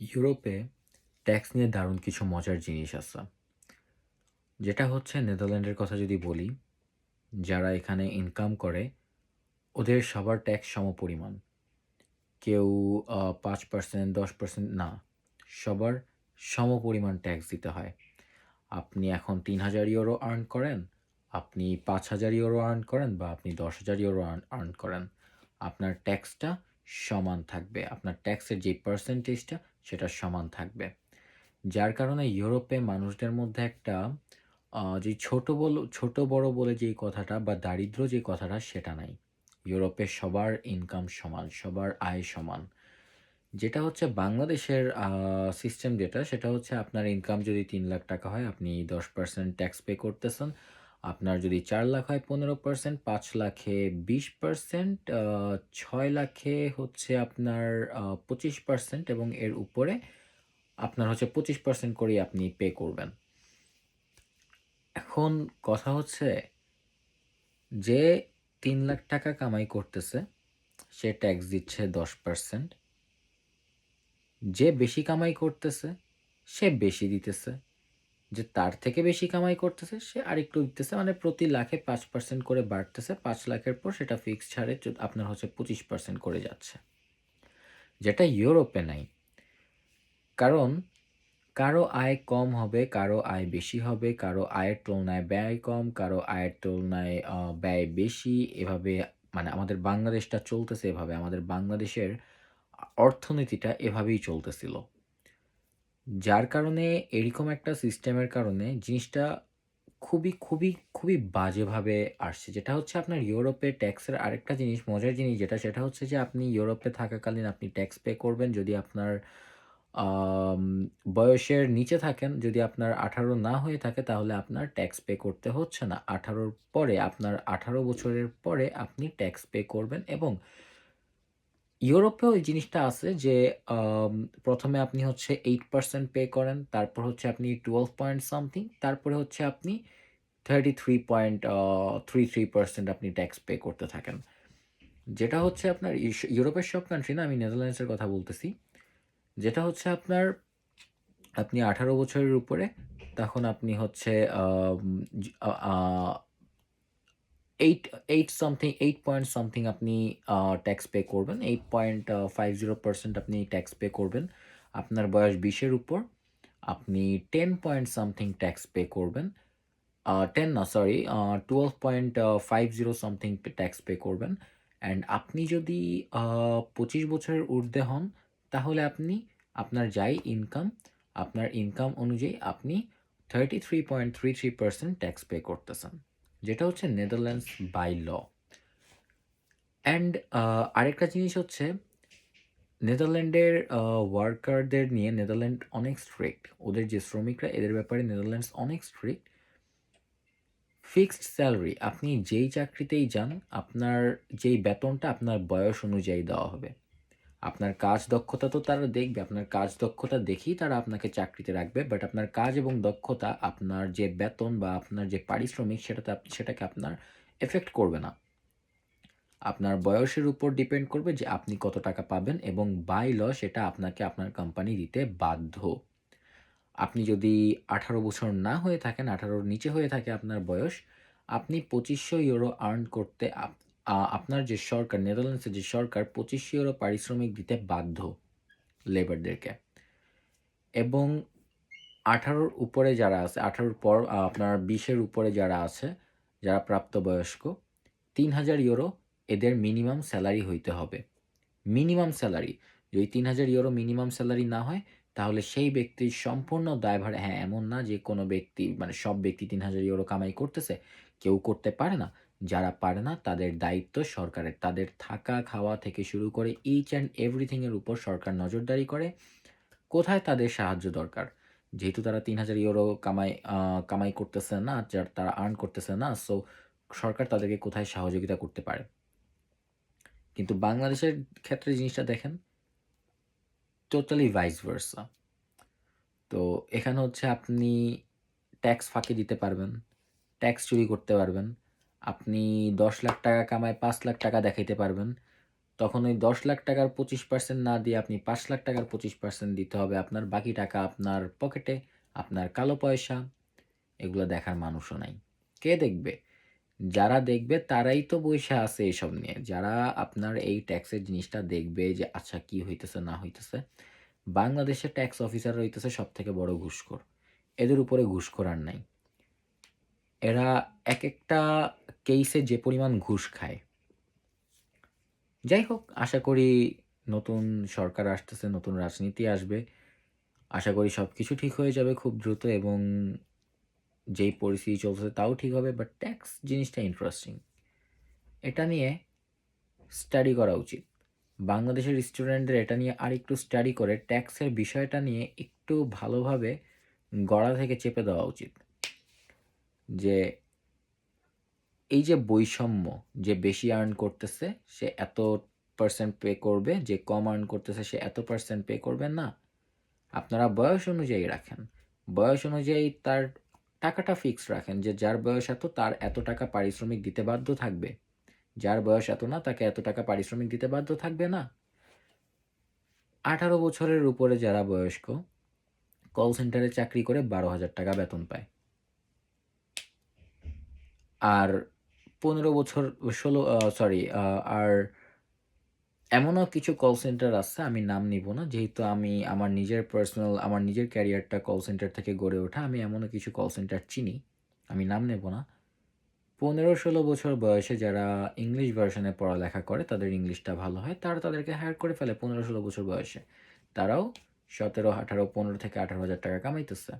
ইউরোপে ট্যাক্স নিয়ে দারুণ কিছু মজার জিনিস আছে। যেটা হচ্ছে নেদারল্যান্ডের কথা যদি বলি, যারা এখানে ইনকাম করে, ওদের সবার ট্যাক্স সমপরিমাণ। কেউ পাঁচ পার্সেন্ট দশ পার্সেন্ট না, সবার সমপরিমাণ ট্যাক্স দিতে হয়। আপনি এখন তিন হাজার ইউরো আর্ন করেন, আপনি পাঁচ হাজার ইউরো আর্ন করেন বা আপনি দশ হাজার ইউরো আর্ন করেন। আপনার ট্যাক্সটা সমান থাকবে। আপনার ট্যাক্সের যে পার্সেন্টেজটা সেটা সমান থাকবে। যার কারণে ইউরোপে মানুষদের মধ্যে একটা যে ছোট বল, ছোট বড় বলে যেই কথাটা বা দারিদ্র যে কথাটা সেটা নাই। ইউরোপে সবার ইনকাম সমান, সবার আয় সমান। যেটা হচ্ছে বাংলাদেশের সিস্টেম যেটা, সেটা হচ্ছে আপনার ইনকাম যদি তিন লাখ টাকা হয়, আপনি দশ পার্সেন্ট ট্যাক্স পে করতেছেন। আপনার যদি চার লাখ হয় পনেরো পার্সেন্ট পাঁচ লাখে বিশ পার্সেন্ট ছয় লাখে হচ্ছে আপনার পঁচিশ পার্সেন্ট এবং এর উপরে আপনার হচ্ছে পঁচিশ পার্সেন্ট করেই আপনি পে করবেন। এখন কথা হচ্ছে যে তিন লাখ টাকা কামাই করতেছে, সে ট্যাক্স দিচ্ছে দশ পার্সেন্ট যে বেশি কামাই করতেছে, সে বেশি দিতেছে। যে তার থেকে বেশি কামাই করতেছে, সে আরেকটু দিতেছে মানে প্রতি লাখে পাঁচ পার্সেন্ট করে বাড়তেছে, পাঁচ লাখের পর সেটা ফিক্স ছাড়ে আপনার হচ্ছে পঁচিশ পার্সেন্ট করে যাচ্ছে। যেটা ইউরোপে নাই। কারণ কারও আয় কম হবে, কারও আয় বেশি হবে, কারও আয়ের তুলনায় ব্যয় কম, কারও আয়ের তুলনায় ব্যয় বেশি, এভাবে মানে আমাদের বাংলাদেশটা চলতেছে এভাবে, আমাদের বাংলাদেশের অর্থনীতিটা এভাবেই চলতেছিল। যার কারণে এরকম একটা সিস্টেমের কারণে জিনিসটা খুবই খুবই খুবই বাজেভাবে আসছে। যেটা হচ্ছে আপনার ইউরোপে ট্যাক্সের আরেকটা জিনিস, মজার জিনিস যেটা, সেটা হচ্ছে যে আপনি ইউরোপে থাকাকালীন আপনি ট্যাক্স পে করবেন যদি আপনার বয়সের নিচে থাকেন। যদি আপনার আঠারো না হয়ে থাকে তাহলে আপনার ট্যাক্স পে করতে হচ্ছে না। আঠারোর পরে, আপনার আঠারো বছরের পরে আপনি ট্যাক্স পে করবেন এবং ইউরোপেও এই জিনিসটা আছে যে প্রথমে আপনি হচ্ছে এইট পার্সেন্ট পে করেন, তারপর হচ্ছে আপনি টুয়েলভ পয়েন্ট সামথিং তারপরে হচ্ছে আপনি thirty three point three three percent আপনি ট্যাক্স পে করতে থাকেন। যেটা হচ্ছে আপনার ইউরোপের সব কান্ট্রি না, আমি নেদারল্যান্ডসের কথা বলতেছি, যেটা হচ্ছে আপনার আপনি আঠারো বছরের উপরে, তখন আপনি হচ্ছে eight eight something eight point something আপনি ট্যাক্স পে করবেন। Eight point five zero percent আপনি ট্যাক্স পে করবেন। আপনার বয়স বিশের উপর আপনি ten point something tax pay করবেন। টেন না sorry twelve point five zero something tax pay করবেন। অ্যান্ড আপনি যদি পঁচিশ বছরের ঊর্ধ্বে হন, তাহলে আপনি আপনার যাই ইনকাম আপনার ইনকাম অনুযায়ী আপনি thirty three point three three percent tax pay করতেছেন। যেটা হচ্ছে নেদারল্যান্ডস বাই ল অ্যান্ড আরেকটা জিনিস হচ্ছে নেদারল্যান্ডের ওয়ার্কারদের নিয়ে নেদারল্যান্ড অনেক স্ট্রিক্ট ওদের যে শ্রমিকরা, এদের ব্যাপারে নেদারল্যান্ডস অনেক স্ট্রিক্ট ফিক্সড স্যালারি আপনি যেই চাকরিতেই যান, আপনার যেই বেতনটা আপনার বয়স অনুযায়ী দেওয়া হবে। আপনার কাজ দক্ষতা তো তারা দেখবে, আপনার কাজ দক্ষতা দেখেই তারা আপনাকে চাকরিতে রাখবে বাট আপনার কাজ এবং দক্ষতা, আপনার যে বেতন বা আপনার যে পারিশ্রমিক সেটাতে সেটাকে আপনার এফেক্ট করবে না। আপনার বয়সের উপর ডিপেন্ড করবে যে আপনি কত টাকা পাবেন এবং বাই ল সেটা আপনাকে আপনার কোম্পানি দিতে বাধ্য। আপনি যদি আঠারো বছর না হয়ে থাকেন, আঠারোর নিচে হয়ে থাকে আপনার বয়স, আপনি পঁচিশশো ইউরো আর্ন করতে আপনার যে সরকার, নেদারল্যান্ডসের যে সরকার পঁচিশশো ইউরো পারিশ্রমিক দিতে বাধ্য লেবারদেরকে। এবং আঠারোর উপরে যারা আছে, আঠারোর পর আপনার বিশের উপরে যারা আছে, যারা প্রাপ্তবয়স্ক, তিন হাজার ইউরো এদের মিনিমাম স্যালারি হইতে হবে। মিনিমাম স্যালারি, যদি তিন হাজার ইউরো মিনিমাম স্যালারি না হয়, তাহলে সেই ব্যক্তির সম্পূর্ণ দায়ভার হ্যাঁ এমন না যে কোনো ব্যক্তি মানে সব ব্যক্তি তিন হাজার ইউরো কামাই করতেছে, কেউ করতে পারে না। যারা পারে না, তাদের দায়িত্ব সরকারের। তাদের থাকা, খাওয়া থেকে শুরু করে ইচ অ্যান্ড এভরিথিংয়ের উপর সরকার নজরদারি করে। কোথায় তাদের সাহায্য দরকার? যেহেতু তারা তিন হাজার ইউরো কামাই কামাই করতেছে না, যার তারা আর্ন করতেছে না সো সরকার তাদেরকে কোথায় সহযোগিতা করতে পারে? কিন্তু বাংলাদেশের ক্ষেত্রে জিনিসটা দেখেন টোটালি ভাইস ভার্সা তো এখানে হচ্ছে আপনি ট্যাক্স ফাঁকি দিতে পারবেন ট্যাক্স চুরি করতে পারবেন আপনি দশ লাখ টাকা কামায় পাঁচ লাখ টাকা দেখাইতে পারবেন। তখন ওই দশ লাখ টাকার পঁচিশ পার্সেন্ট না দিয়ে আপনি পাঁচ লাখ টাকার পঁচিশ পার্সেন্ট দিতে হবে আপনার বাকি টাকা আপনার পকেটে আপনার কালো পয়সা, এগুলো দেখার মানুষও নাই। কে দেখবে? যারা দেখবে তারাই তো বৈশা আছে এসব নিয়ে। যারা আপনার এই ট্যাক্সের জিনিসটা দেখবে যে আচ্ছা কি হইতেছে, না হইতেছে? বাংলাদেশের ট্যাক্স অফিসার হইতেছে সব থেকে বড় ঘুষখোর। এদের উপরে ঘুষখোর আর নাই। এরা এক একটা কেসে যে পরিমাণ ঘুষ খায়। যাই হোক, আশা করি নতুন সরকার আসতেছে, নতুন রাজনীতি আসবে। আশা করি সব কিছু ঠিক হয়ে যাবে খুব দ্রুত এবং যেই পরিস্থিতি চলছে তাও ঠিক হবে বাট ট্যাক্স জিনিসটা ইন্টারেস্টিং এটা নিয়ে স্টাডি করা উচিত। বাংলাদেশের স্টুডেন্টদের এটা নিয়ে আর একটু স্টাডি করে ট্যাক্সের বিষয়টা নিয়ে একটু ভালোভাবে গড়া থেকে চেপে দেওয়া উচিত। যে এই যে বৈষম্য যে বেশি আর্ন করতেছে, সে এত পার্সেন্ট পে করবে, যে কম আর্ন করতেছে, সে এত পার্সেন্ট পে করবে না। আপনারা বয়স অনুযায়ী রাখেন। বয়স অনুযায়ী তার টাকাটা ফিক্স রাখেন, যে যার বয়স এত, তার এত টাকা পারিশ্রমিক দিতে বাধ্য থাকবে। যার বয়স এত না, তাকে এত টাকা পারিশ্রমিক দিতে বাধ্য থাকবে না। আঠারো বছরের উপরে যারা বয়স্ক কল সেন্টারে চাকরি করে বারো হাজার টাকা বেতন পায়। আর পনেরো বছর, ষোলো সরি আর এমনও কিছু কল সেন্টার আছে, আমি নাম নিব না, যেহেতু আমি আমার নিজের পার্সোনাল আমার নিজের ক্যারিয়ারটা কল সেন্টার থেকে গড়ে ওঠা, আমি এমনও কিছু কল সেন্টার চিনি, আমি নাম নেব না। পনেরো, ষোলো বছর বয়সে যারা ইংলিশ ভার্সনে পড়ালেখা করে, তাদের ইংলিশটা ভালো হয়, তারা তাদেরকে হায়ার করে ফেলে পনেরো, ষোলো বছর বয়সে। তারাও সতেরো, আঠারো, পনেরো থেকে আঠারো হাজার টাকা কামাইতেছে।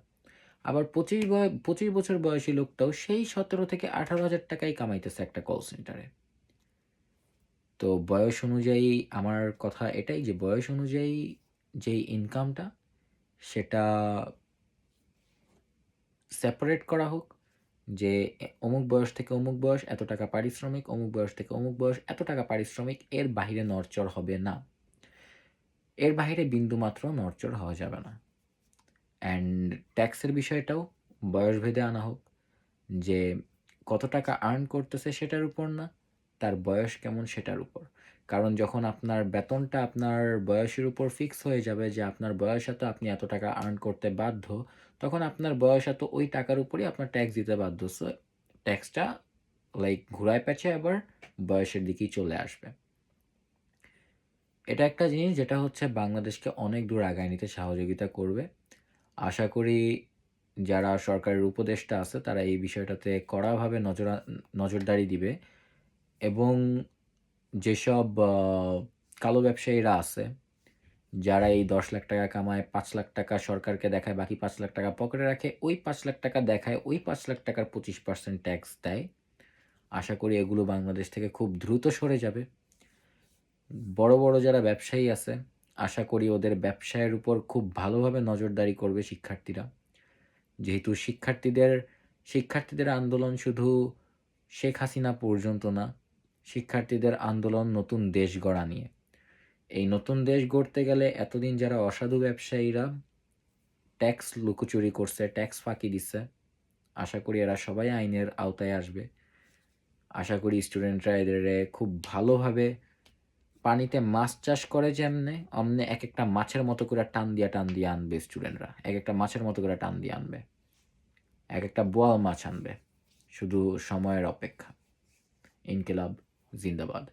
আবার পঁচিশ পঁচিশ বছর বয়সী লোকটাও সেই সতেরো থেকে আঠারো হাজার টাকাই কামাইতেছে একটা কল সেন্টারে তো বয়স অনুযায়ী আমার কথা এটাই যে বয়স অনুযায়ী যেই ইনকামটা সেটা সেপারেট করা হোক, যে অমুক বয়স থেকে অমুক বয়স এত টাকা পারিশ্রমিক, অমুক বয়স থেকে অমুক বয়স এত টাকা পারিশ্রমিক, এর বাহিরে নরচর হবে না। এর বাহিরে বিন্দুমাত্র নরচর হওয়া যাবে না। অ্যান্ড ট্যাক্সের বিষয়টাও বয়সভেদে আনা হোক, যে কত টাকা আর্ন করতেছে সেটার উপর না, তার বয়স কেমন সেটার উপর। কারণ যখন আপনার বেতনটা আপনার বয়সের উপর ফিক্স হয়ে যাবে, যে আপনার বয়স এত, আপনি এত টাকা আর্ন করতে বাধ্য, তখন আপনার বয়স এত, ওই টাকার উপরই আপনার ট্যাক্স দিতে বাধ্য। সো ট্যাক্সটা লাইক ঘুরায় পেঁচে আবার বয়সের দিকেই চলে আসবে। এটা একটা জিনিস যেটা হচ্ছে বাংলাদেশকে অনেক দূর আগায় নিতে সহযোগিতা করবে। আশা করি যারা সরকারের উপদেষ্টা আছে, তারা এই বিষয়টাতে কড়াভাবে নজর, নজরদারি দিবে এবং যেসব কালো ব্যবসায়ীরা আছে, যারা এই দশ লাখ টাকা কামায়, পাঁচ লাখ টাকা সরকারকে দেখায়, বাকি পাঁচ লাখ টাকা পকেটে রাখে, ওই পাঁচ লাখ টাকা দেখায়, ওই পাঁচ লাখ টাকার পঁচিশ পার্সেন্ট ট্যাক্স দেয়। আশা করি এগুলো বাংলাদেশ থেকে খুব দ্রুত সরে যাবে। বড় বড় যারা ব্যবসায়ী আছে আশা করি ওদের ব্যবসায়ের উপর খুব ভালোভাবে নজরদারি করবে শিক্ষার্থীরা। যেহেতু শিক্ষার্থীদের শিক্ষার্থীদের আন্দোলন শুধু শেখ হাসিনা পর্যন্ত না, শিক্ষার্থীদের আন্দোলন নতুন দেশ গড়া নিয়ে। এই নতুন দেশ গড়তে গেলে এতদিন যারা অসাধু ব্যবসায়ীরা ট্যাক্স লুকোচুরি করছে, ট্যাক্স ফাঁকি দিচ্ছে, আশা করি এরা সবাই আইনের আওতায় আসবে। আশা করি স্টুডেন্টরা এদের খুব ভালোভাবে পানিতে মাছ চাষ করে যেমনে, অমনে এক একটা মাছের মতো করে টান দিয়ে টান দিয়ে আনবে স্টুডেন্টরা এক একটা মাছের মতো করে টান দিয়ে আনবে। এক একটা বোয়াল মাছ আনবে। শুধু সময়ের অপেক্ষা। ইনকিলাব জিন্দাবাদ।